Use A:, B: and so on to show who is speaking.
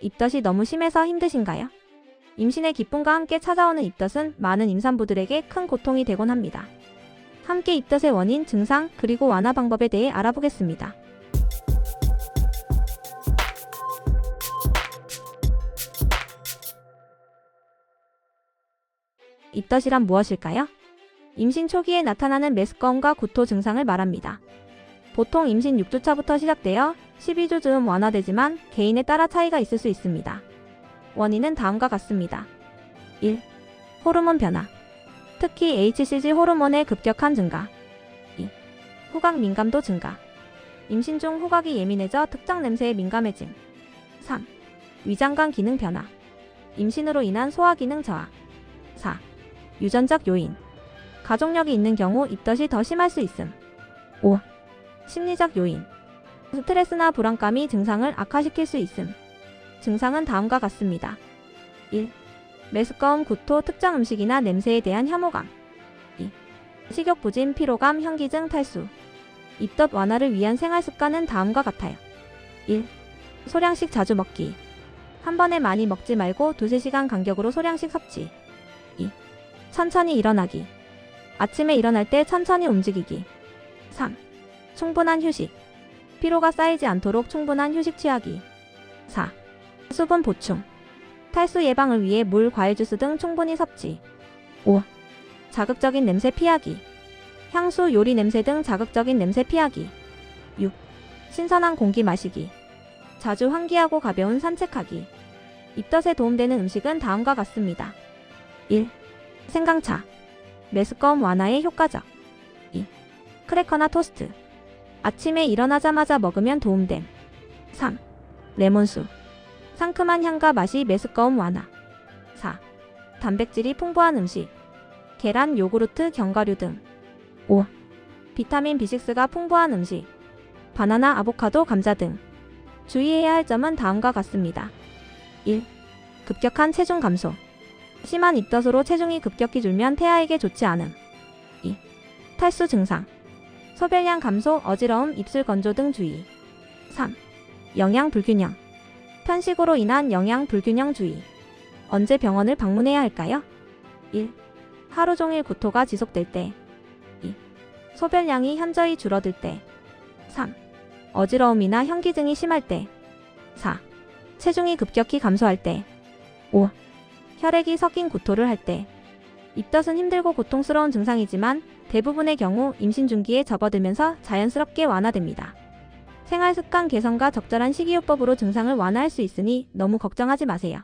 A: 입덧이 너무 심해서 힘드신가요? 임신의 기쁨과 함께 찾아오는 입덧은 많은 임산부들에게 큰 고통이 되곤 합니다. 함께 입덧의 원인, 증상, 그리고 완화 방법에 대해 알아보겠습니다. 입덧이란 무엇일까요? 임신 초기에 나타나는 메스꺼움과 구토 증상을 말합니다. 보통 임신 6주차부터 시작되어 12주 즈음 완화되지만 개인에 따라 차이가 있을 수 있습니다. 원인은 다음과 같습니다. 1. 호르몬 변화. 특히 HCG 호르몬의 급격한 증가. 2. 후각 민감도 증가. 임신 중 후각이 예민해져 특정 냄새에 민감해짐. 3. 위장관 기능 변화. 임신으로 인한 소화 기능 저하. 4. 유전적 요인. 가족력이 있는 경우 입덧이 더 심할 수 있음. 5. 심리적 요인. 스트레스나 불안감이 증상을 악화시킬 수 있음. 증상은 다음과 같습니다. 1. 메스꺼움, 구토, 특정 음식이나 냄새에 대한 혐오감. 2. 식욕 부진, 피로감, 현기증, 탈수. 입덧 완화를 위한 생활 습관은 다음과 같아요. 1. 소량씩 자주 먹기. 한 번에 많이 먹지 말고 두세 시간 간격으로 소량씩 섭취. 2. 천천히 일어나기. 아침에 일어날 때 천천히 움직이기. 3. 충분한 휴식. 피로가 쌓이지 않도록 충분한 휴식 취하기. 4. 수분 보충. 탈수 예방을 위해 물, 과일 주스 등 충분히 섭취. 5. 자극적인 냄새 피하기. 향수, 요리 냄새 등 자극적인 냄새 피하기. 6. 신선한 공기 마시기. 자주 환기하고 가벼운 산책하기. 입덧에 도움되는 음식은 다음과 같습니다. 1. 생강차. 메스꺼움 완화에 효과적. 2. 크래커나 토스트. 아침에 일어나자마자 먹으면 도움됨. 3. 레몬수. 상큼한 향과 맛이 메스꺼움 완화. 4. 단백질이 풍부한 음식. 계란, 요구르트, 견과류 등. 5. 비타민 B6가 풍부한 음식. 바나나, 아보카도, 감자 등. 주의해야 할 점은 다음과 같습니다. 1. 급격한 체중 감소. 심한 입덧으로 체중이 급격히 줄면 태아에게 좋지 않음. 2. 탈수 증상. 소변량 감소, 어지러움, 입술 건조 등 주의. 3. 영양 불균형. 편식으로 인한 영양 불균형 주의. 언제 병원을 방문해야 할까요? 1. 하루 종일 구토가 지속될 때. 2. 소변량이 현저히 줄어들 때. 3. 어지러움이나 현기증이 심할 때. 4. 체중이 급격히 감소할 때. 5. 혈액이 섞인 구토를 할 때. 입덧은 힘들고 고통스러운 증상이지만 대부분의 경우 임신 중기에 접어들면서 자연스럽게 완화됩니다. 생활 습관 개선과 적절한 식이요법으로 증상을 완화할 수 있으니 너무 걱정하지 마세요.